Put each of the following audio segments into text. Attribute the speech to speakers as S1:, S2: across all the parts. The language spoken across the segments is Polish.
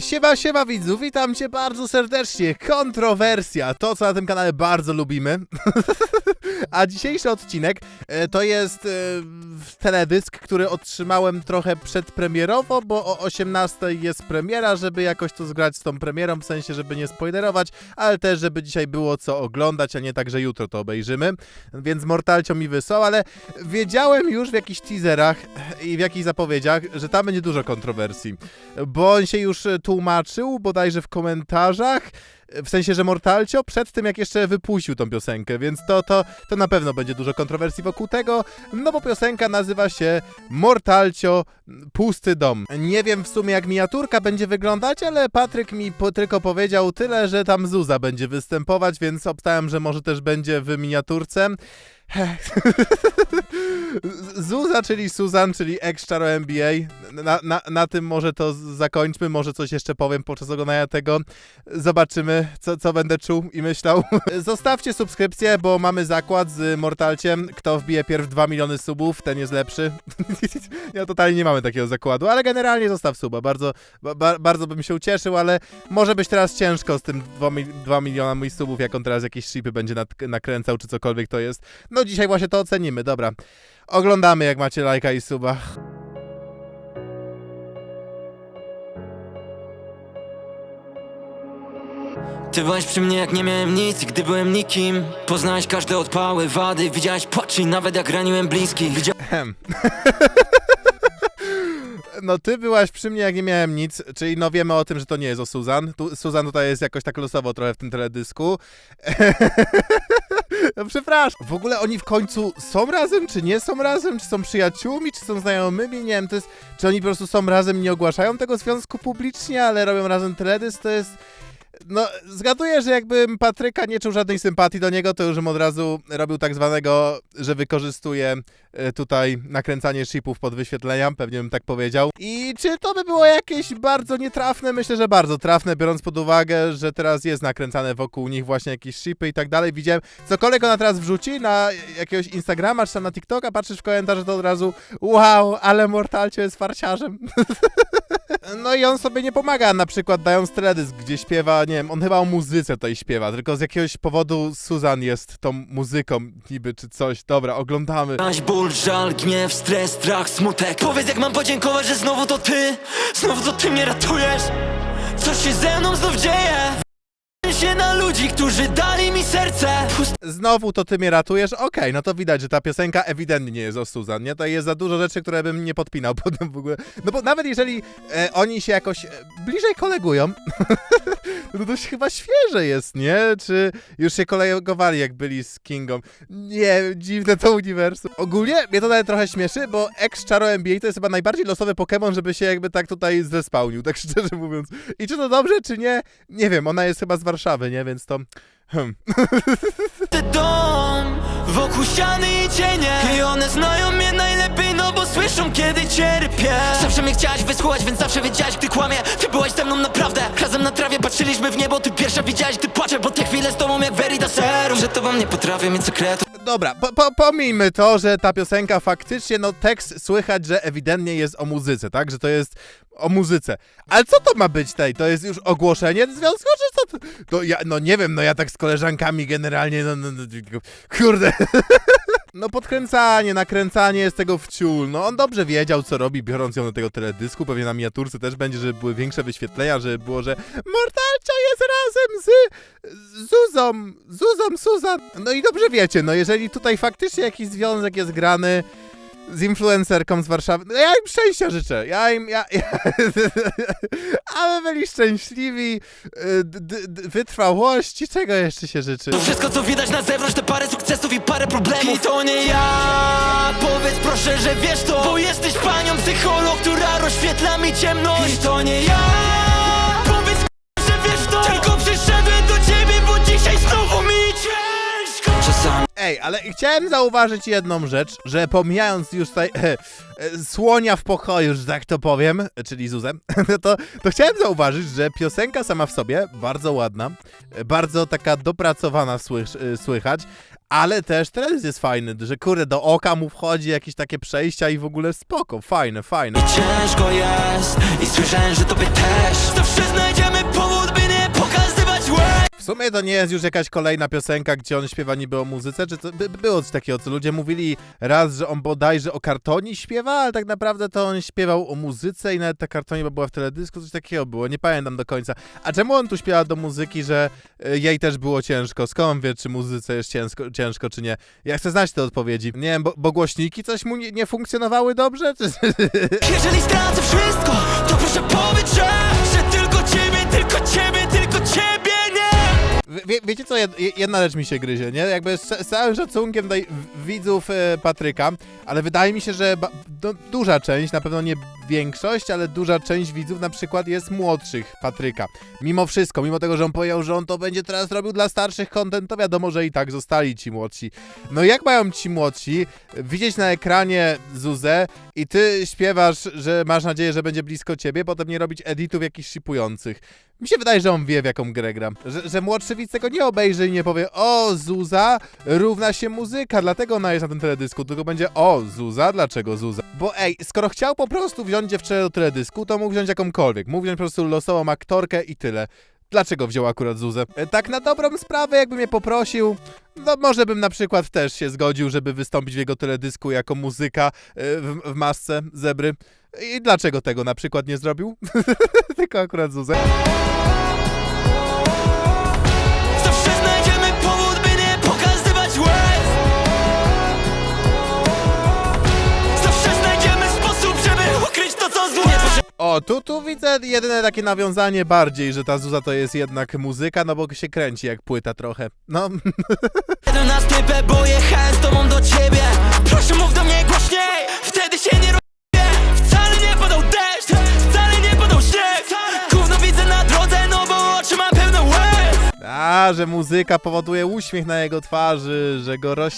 S1: Siema, siema widzów, witam cię bardzo serdecznie. Kontrowersja, to co na tym kanale bardzo lubimy. A dzisiejszy odcinek e, to jest e, teledysk, który otrzymałem trochę przedpremierowo, bo o 18 jest premiera, żeby jakoś to zgrać z tą premierą, w sensie, żeby nie spoilerować, ale też, żeby dzisiaj było co oglądać, a nie tak, że jutro to obejrzymy. Więc Mortalcio mi wysłał, ale wiedziałem już w jakichś teaserach i w jakichś zapowiedziach, że tam będzie dużo kontrowersji, bo on się już e, tłumaczył, bodajże w komentarzach, w sensie, że Mortalcio przed tym, jak jeszcze wypuścił tą piosenkę, więc to, to, to na pewno będzie dużo kontrowersji wokół tego, no bo piosenka nazywa się Mortalcio Pusty Dom. Nie wiem w sumie, jak miniaturka będzie wyglądać, ale Patryk mi po, tylko powiedział tyle, że tam Zuza będzie występować, więc obstałem, że może też będzie w miniaturce. Zuza, czyli Suzan, czyli ex-czaro NBA. Na, na, na tym może to zakończmy, może coś jeszcze powiem podczas oglądania tego. Zobaczymy, co, co będę czuł i myślał. Zostawcie subskrypcję, bo mamy zakład z Mortalciem. Kto wbije pierw 2 miliony subów, ten jest lepszy. ja totalnie nie mamy takiego zakładu, ale generalnie zostaw suba. Bardzo, ba, ba, bardzo bym się ucieszył, ale może być teraz ciężko z tym 2, mil, 2 milionami subów, jak on teraz jakieś shipy będzie nakręcał, czy cokolwiek to jest. No dzisiaj właśnie to ocenimy, dobra. Oglądamy, jak macie lajka i suba.
S2: Ty byłeś przy mnie jak nie miałem nic, gdy byłem nikim Poznałeś każde odpały, wady Widziałeś płacz i nawet jak raniłem bliskich Widziałeś
S1: Ehem. No ty byłaś przy mnie, jak nie miałem nic, czyli no wiemy o tym, że to nie jest o Suzan. Tu, Suzan tutaj jest jakoś tak losowo trochę w tym teledysku. no przepraszam. W ogóle oni w końcu są razem, czy nie są razem? Czy są przyjaciółmi, czy są znajomymi? Nie wiem, to jest... Czy oni po prostu są razem i nie ogłaszają tego związku publicznie, ale robią razem teledysk? To jest... No, zgaduję, że jakbym Patryka nie czuł żadnej sympatii do niego, to już bym od razu robił tak zwanego, że wykorzystuje e, tutaj nakręcanie shipów pod wyświetlenia, pewnie bym tak powiedział. I czy to by było jakieś bardzo nietrafne? Myślę, że bardzo trafne, biorąc pod uwagę, że teraz jest nakręcane wokół nich właśnie jakieś shipy i tak dalej. Widziałem, cokolwiek ona teraz wrzuci na jakiegoś Instagrama czy tam na TikToka, patrzysz w komentarze, to od razu wow, ale Mortalcio jest farciarzem. No i on sobie nie pomaga, na przykład dając teledysk, gdzie śpiewa, nie wiem, on chyba o muzyce tutaj śpiewa, tylko z jakiegoś powodu Susan jest tą muzyką niby, czy coś. Dobra, oglądamy.
S2: ból, żal, gniew, stres, strach, smutek Powiedz jak mam podziękować, że znowu to ty Znowu to ty mnie ratujesz się ze mną znów dzieje się na ludzi, którzy dali mi serce
S1: Znowu to ty mnie ratujesz? Okej, no to widać, że ta piosenka ewidentnie nie jest o Susan, nie? To jest za dużo rzeczy, które bym nie podpinał potem w ogóle. No bo nawet jeżeli e, oni się jakoś e, bliżej kolegują, no to dość chyba świeże jest, nie? Czy już się kolegowali, jak byli z Kingą? Nie, dziwne to uniwersum. Ogólnie mnie to nawet trochę śmieszy, bo ex-Charo NBA to jest chyba najbardziej losowy Pokémon, żeby się jakby tak tutaj zespałnił, tak szczerze mówiąc. I czy to dobrze, czy nie? Nie wiem, ona jest chyba z Warszawy, nie? Więc to... Hmm.
S2: dom Wokół ściany i cienie. I one znają mnie najlepiej, no bo słyszą kiedy cierpię. Zawsze mnie chciałaś wysłuchać, więc zawsze wiedziałaś gdy kłamie. Ty byłaś ze mną naprawdę. Razem na trawie patrzyliśmy w niebo Ty pierwsza widziałaś gdy płaczę. Bo te chwile z tobą jak Verita Serum Że tobą nie potrafię mieć sekretu.
S1: Dobra, po, po, pomijmy to, że ta piosenka faktycznie, no tekst słychać, że ewidentnie jest o muzyce, tak? Że to jest o muzyce. Ale co to ma być tej? To jest już ogłoszenie związku, czy co to? No, ja, no nie wiem, no ja tak z koleżankami generalnie, no, no, no kurde. No podkręcanie, nakręcanie z tego wciół. No on dobrze wiedział, co robi, biorąc ją do tego teledysku. Pewnie na miniaturce też będzie, żeby były większe wyświetlenia, żeby było, że Mortalcio jest razem z Zuzą, Zuzą, Suzan. No i dobrze wiecie, no jeżeli tutaj faktycznie jakiś związek jest grany z influencerką z Warszawy, no ja im szczęścia życzę. Ja im, ja, ja aby byli szczęśliwi, y, wytrwałości, czego jeszcze się życzy?
S2: To wszystko co widać na zewnątrz to parę sukcesów i parę problemów. I to nie ja. Powiedz proszę, że wiesz to Bo jesteś panią psycholog, która rozświetla mi ciemność. I to nie ja
S1: Ej, ale chciałem zauważyć jedną rzecz, że pomijając już tutaj e, e, słonia w pokoju, że tak to powiem, czyli Zuzę, to, to chciałem zauważyć, że piosenka sama w sobie bardzo ładna, e, bardzo taka dopracowana słych, e, słychać, ale też teledysk jest fajny, że kurde, do oka mu wchodzi jakieś takie przejścia i w ogóle spoko, fajne, fajne.
S2: ciężko jest I słyszałem, że tobie też To wszystko
S1: sumie to nie jest już jakaś kolejna piosenka, gdzie on śpiewa niby o muzyce, czy to, by, było coś takiego, co ludzie mówili raz, że on bodajże o kartonie śpiewa, ale tak naprawdę to on śpiewał o muzyce i nawet ta kartonie była w teledysku, coś takiego było, nie pamiętam do końca. A czemu on tu śpiewa do muzyki, że y, jej też było ciężko? Skąd wie, czy muzyce jest ciężko, ciężko czy nie? Ja chcę znać te odpowiedzi. Nie wiem, bo, bo głośniki coś mu nie, nie funkcjonowały dobrze? Czy...
S2: Jeżeli stracę wszystko,
S1: Wie, wiecie co, jed, jedna rzecz mi się gryzie, nie? Jakby z, całym szacunkiem widzów e, Patryka, ale wydaje mi się, że no, duża część, na pewno nie większość, ale duża część widzów na przykład jest młodszych Patryka. Mimo wszystko, mimo tego, że on powiedział, że on to będzie teraz robił dla starszych content, to wiadomo, że i tak zostali ci młodsi. No jak mają ci młodsi widzieć na ekranie Zuzę i ty śpiewasz, że masz nadzieję, że będzie blisko ciebie, potem nie robić editów jakichś shipujących. Mi się wydaje, że on wie, w jaką grę gram. Że, że młodszy widz tego nie obejrzy i nie powie o, Zuza równa się muzyka, dlatego ona jest na tym teledysku, tylko będzie o, Zuza, dlaczego Zuza? Bo ej, skoro chciał po prostu wziąć dziewczynę do teledysku, to mógł wziąć jakąkolwiek. Mógł wziąć po prostu losową aktorkę i tyle. Dlaczego wziął akurat Zuzę? E, Tak na dobrą sprawę, jakby mnie poprosił, no może bym na przykład też się zgodził, żeby wystąpić w jego teledysku jako muzyka e, w, w masce zebry. I dlaczego tego na przykład nie zrobił? Tylko akurat Zuzę. Tu, tu widzę jedyne takie nawiązanie bardziej, że ta Zuza to jest jednak muzyka, no bo się kręci jak płyta trochę. No,
S2: Jeden na stypę, bo jechałem z tobą do ciebie. Proszę mów do mnie głośniej,
S1: że muzyka powoduje uśmiech na jego twarzy, że go roz,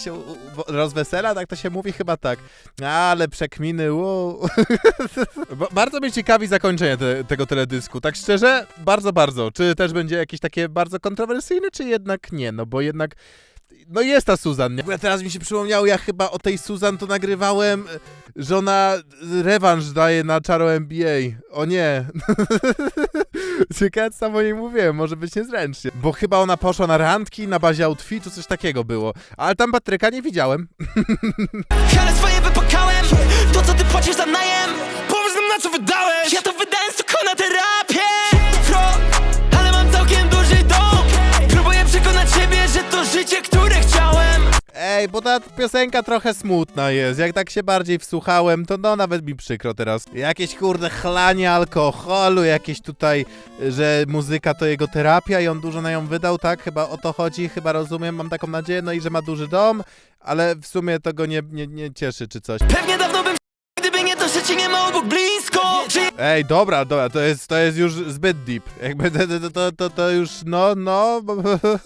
S1: rozwesela, tak to się mówi chyba tak. Ale przekminy, wow. Ba- bardzo mnie ciekawi zakończenie te, tego teledysku, tak szczerze, bardzo, bardzo. Czy też będzie jakieś takie bardzo kontrowersyjne, czy jednak nie, no bo jednak... No jest ta Suzan, nie? Teraz mi się przypomniało, ja chyba o tej Suzan to nagrywałem, że ona rewanż daje na Czaro NBA. O nie. Ciekawe, co o niej mówiłem, może być niezręcznie. Bo chyba ona poszła na randki na bazie outfitu, coś takiego było. Ale tam Patryka nie widziałem.
S2: Ale swoje wypakałem, to co ty płacisz za najem nam na co wydałeś Ja to wydałem tylko na terapię
S1: Ej, bo ta piosenka trochę smutna jest. Jak tak się bardziej wsłuchałem, to no nawet mi przykro teraz. Jakieś kurde chlanie alkoholu, jakieś tutaj, że muzyka to jego terapia i on dużo na nią wydał, tak? Chyba o to chodzi, chyba rozumiem, mam taką nadzieję, no i że ma duży dom, ale w sumie to go nie, nie, nie cieszy czy coś.
S2: Pewnie dawno bym że cię nie ma obok blisko
S1: Ej, dobra, dobra, to jest, to jest już zbyt deep. Jakby to, to, to, to, to już, no, no,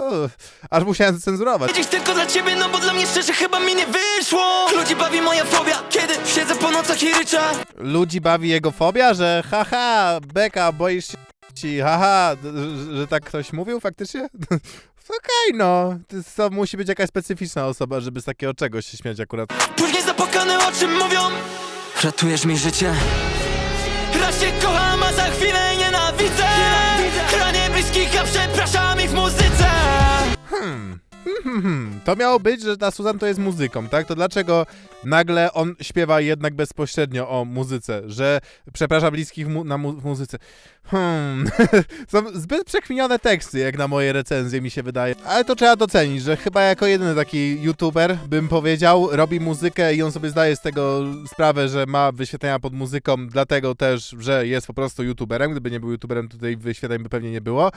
S1: aż musiałem cenzurować.
S2: dziś tylko dla ciebie, no bo dla mnie szczerze chyba mi nie wyszło Ludzi bawi moja fobia, kiedy siedzę po nocach i ryczę
S1: Ludzi bawi jego fobia, że haha, beka, boisz się ci, haha, że, że tak ktoś mówił faktycznie? Okej, no, to, to musi być jakaś specyficzna osoba, żeby z takiego czegoś się śmiać akurat.
S2: Później zapłakane oczy mówią Ratujesz mi życie? Raz cię kocham,
S1: Hmm, hmm. To miało być, że ta Susan to jest muzyką, tak? To dlaczego nagle on śpiewa jednak bezpośrednio o muzyce, że przeprasza bliskich mu na mu muzyce? Hmm. Są zbyt przekminione teksty, jak na moje recenzje mi się wydaje. Ale to trzeba docenić, że chyba jako jedyny taki youtuber, bym powiedział, robi muzykę i on sobie zdaje z tego sprawę, że ma wyświetlenia pod muzyką, dlatego też, że jest po prostu youtuberem. Gdyby nie był youtuberem, tutaj wyświetleń by pewnie nie było.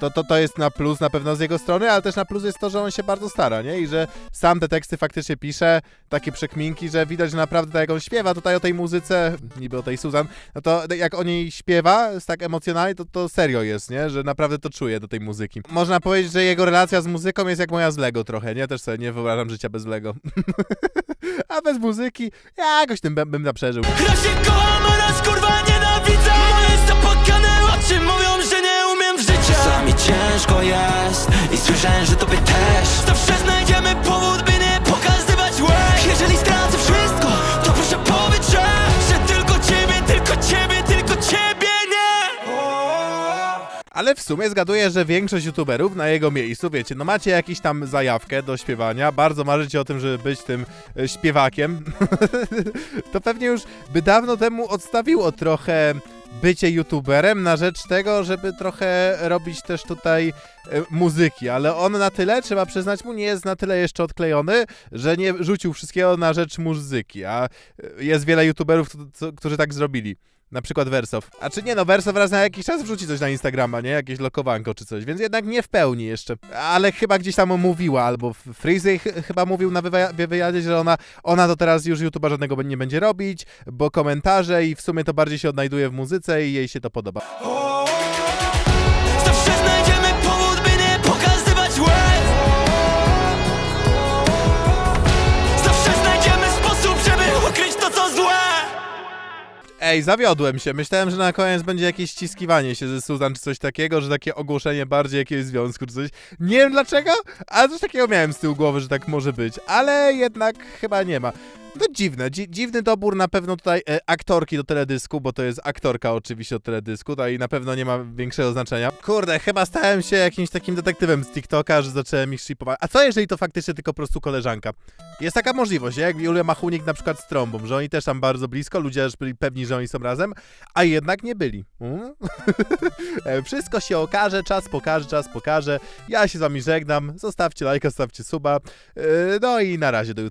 S1: To, to, to jest na plus na pewno z jego strony, ale też na plus jest to, że on się bardzo stara, nie? I że sam te teksty faktycznie pisze, takie przekminki, że widać, że naprawdę tak jak on śpiewa tutaj o tej muzyce, niby o tej Susan, no to jak o niej śpiewa, tak emocjonalnie, to, to serio jest, nie? Że naprawdę to czuje do tej muzyki. Można powiedzieć, że jego relacja z muzyką jest jak moja z Lego trochę, nie? Też sobie nie wyobrażam życia bez Lego. A bez muzyki jakoś tym bym, bym przeżył.
S2: Raz cię kocham, a raz kurwa nienawidzę ciężko jest i że tobie też. Zawsze znajdziemy powód, by nie pokazywać Jeżeli stracę wszystko, to proszę powiedz, że Że tylko ciebie, tylko ciebie, tylko ciebie nie.
S1: Ale w sumie zgaduję, że większość youtuberów na jego miejscu, wiecie, no macie jakąś tam zajawkę do śpiewania, bardzo marzycie o tym, żeby być tym e, śpiewakiem, to pewnie już by dawno temu odstawiło trochę bycie youtuberem na rzecz tego, żeby trochę robić też tutaj e, muzyki, ale on na tyle, trzeba przyznać mu, nie jest na tyle jeszcze odklejony, że nie rzucił wszystkiego na rzecz muzyki, a e, jest wiele youtuberów, którzy tak zrobili. Na przykład Wersow. A czy nie, no Wersow raz na jakiś czas wrzuci coś na Instagrama, nie? Jakieś lokowanko czy coś, więc jednak nie w pełni jeszcze. Ale chyba gdzieś tam mówiła, albo Freezy ch- chyba mówił na wywa- wy- wywiadzie, że ona, ona to teraz już YouTube'a żadnego nie będzie robić, bo komentarze i w sumie to bardziej się odnajduje w muzyce i jej się to podoba. Ej, zawiodłem się. Myślałem, że na koniec będzie jakieś ściskiwanie się ze Suzan czy coś takiego, że takie ogłoszenie bardziej jakiegoś związku czy coś. Nie wiem dlaczego, ale coś takiego miałem z tyłu głowy, że tak może być. Ale jednak chyba nie ma. No dziwne, dzi dziwny dobór na pewno tutaj e, aktorki do teledysku, bo to jest aktorka oczywiście od teledysku, to i na pewno nie ma większego znaczenia. Kurde, chyba stałem się jakimś takim detektywem z TikToka, że zacząłem ich shipować. A co jeżeli to faktycznie tylko po prostu koleżanka? Jest taka możliwość, jak Julia Machunik na przykład z Trąbą, że oni też tam bardzo blisko, ludzie też byli pewni, że oni są razem, a jednak nie byli. Mm? E, Wszystko się okaże, czas pokaże, czas pokaże. Ja się z wami żegnam, zostawcie lajka, zostawcie suba, E, no i na razie do jutra.